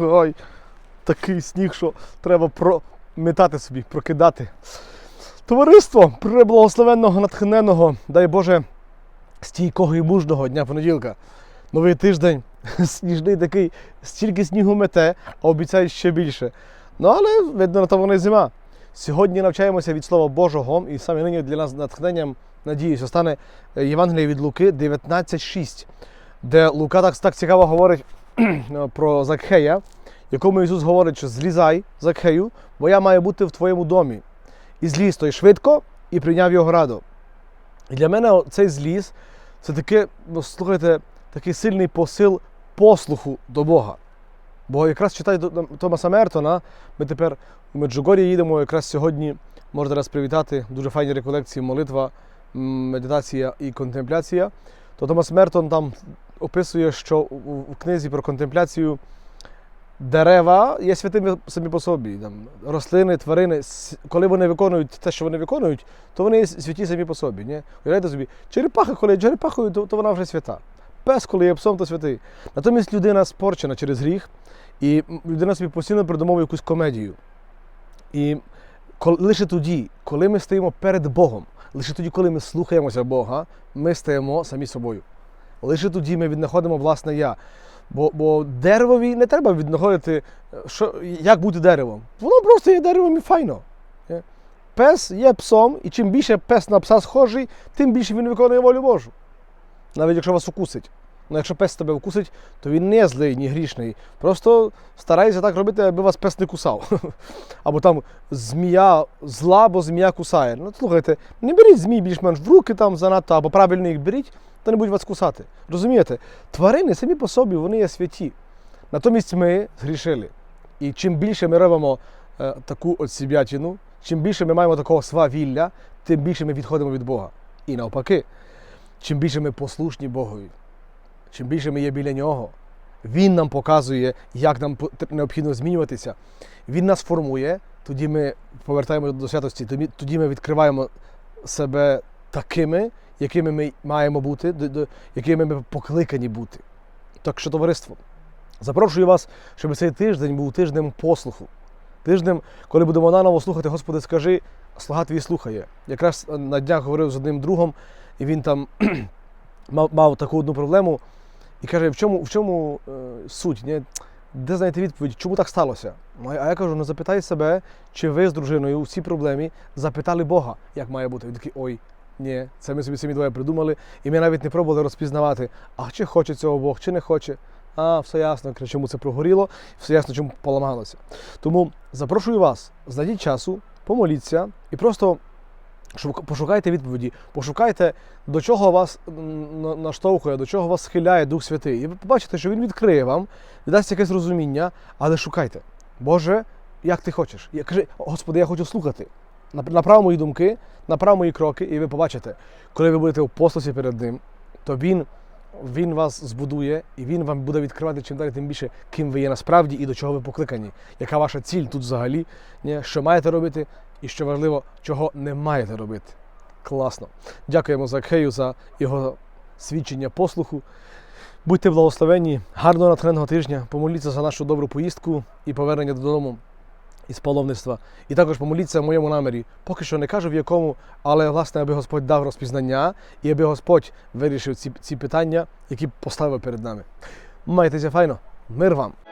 Ой, такий сніг, що треба прометати собі, прокидати. Товариство преблагословенного, натхненного, дай Боже, стійкого і мужного дня понеділка. Новий тиждень, сніжний такий, стільки снігу мете, а обіцяють ще більше. Ну, але видно, на то вона й зима. Сьогодні навчаємося від Слова Божого, і саме нині для нас натхненням, надіюся, стане е, Євангеліє від Луки 19.6, де Лука так, так цікаво говорить про Закхея, якому Ісус говорить, що злізай, Закхею, бо я маю бути в твоєму домі. І зліз той швидко і прийняв його раду. І для мене цей зліз це таке, ну, слухайте, такий сильний посил послуху до Бога. Бо якраз читаю Томаса Мертона, ми тепер у Меджугорі їдемо, якраз сьогодні можна раз привітати дуже файні реколекції, молитва, медитація і контемпляція. То Томас Мертон там описує, що у книзі про контемпляцію дерева є святими самі по собі. Там, рослини, тварини, коли вони виконують те, що вони виконують, то вони є святі самі по собі. Ні? Уявляєте собі, черепаха, коли є черепахою, то, то вона вже свята. Пес, коли є псом, то святий. Натомість людина спорчена через гріх, і людина собі постійно придумовує якусь комедію. І кол- лише тоді, коли ми стоїмо перед Богом, лише тоді, коли ми слухаємося Бога, ми стаємо самі собою. Лише тоді ми віднаходимо власне я. Бо, бо деревові не треба віднаходити, е, що, як бути деревом. Воно просто є деревом і файно. Пес є псом, і чим більше пес на пса схожий, тим більше він виконує волю Божу. Навіть якщо вас укусить. Ну, якщо пес тебе вкусить, то він не злий, ні грішний. Просто старайся так робити, аби вас пес не кусав. Або там змія зла, бо змія кусає. Ну, слухайте, не беріть змій більш-менш в руки там занадто, або правильно їх беріть, то не будуть вас кусати. Розумієте? Тварини самі по собі вони є святі. Натомість ми згрішили. І чим більше ми робимо е, таку от сіб'ятіну, чим більше ми маємо такого свавілля, тим більше ми відходимо від Бога. І навпаки, чим більше ми послушні Богові, чим більше ми є біля нього, Він нам показує, як нам необхідно змінюватися. Він нас формує, тоді ми повертаємо до святості, тоді- ми відкриваємо себе такими, якими ми маємо бути, якими ми покликані бути. Так що, товариство, запрошую вас, щоб цей тиждень був тижнем послуху. Тижнем, коли будемо наново слухати, Господи, скажи, слуга твій слухає. Якраз на днях говорив з одним другом, і він там мав таку одну проблему і каже, в чому, в чому е, суть? Ні? Де знайти відповідь, чому так сталося? А я кажу: ну запитай себе, чи ви з дружиною у цій проблемі запитали Бога, як має бути. Він такий, ой, ні, це ми собі самі двоє придумали, і ми навіть не пробували розпізнавати, а чи хоче цього Бог, чи не хоче. А, все ясно, чому це прогоріло, все ясно, чому поламалося. Тому запрошую вас, знайдіть часу, помоліться і просто пошукайте відповіді, пошукайте, до чого вас наштовхує, до чого вас схиляє Дух Святий. І ви побачите, що Він відкриє вам, дасть якесь розуміння, але шукайте. Боже, як ти хочеш. Я кажи, Господи, я хочу слухати. Направ мої думки, направ мої кроки, і ви побачите, коли ви будете в послусі перед Ним, то Він, він вас збудує, і Він вам буде відкривати чим далі, тим більше, ким ви є насправді і до чого ви покликані. Яка ваша ціль тут взагалі, що маєте робити, і що важливо, чого не маєте робити. Класно. Дякуємо Закхею за його свідчення послуху. Будьте благословенні, гарного натхненного тижня. Помоліться за нашу добру поїздку і повернення додому із паломництва. І також помоліться в моєму намірі. Поки що не кажу в якому, але власне, аби Господь дав розпізнання і аби Господь вирішив ці, ці питання, які поставив перед нами. Майтеся файно, мир вам!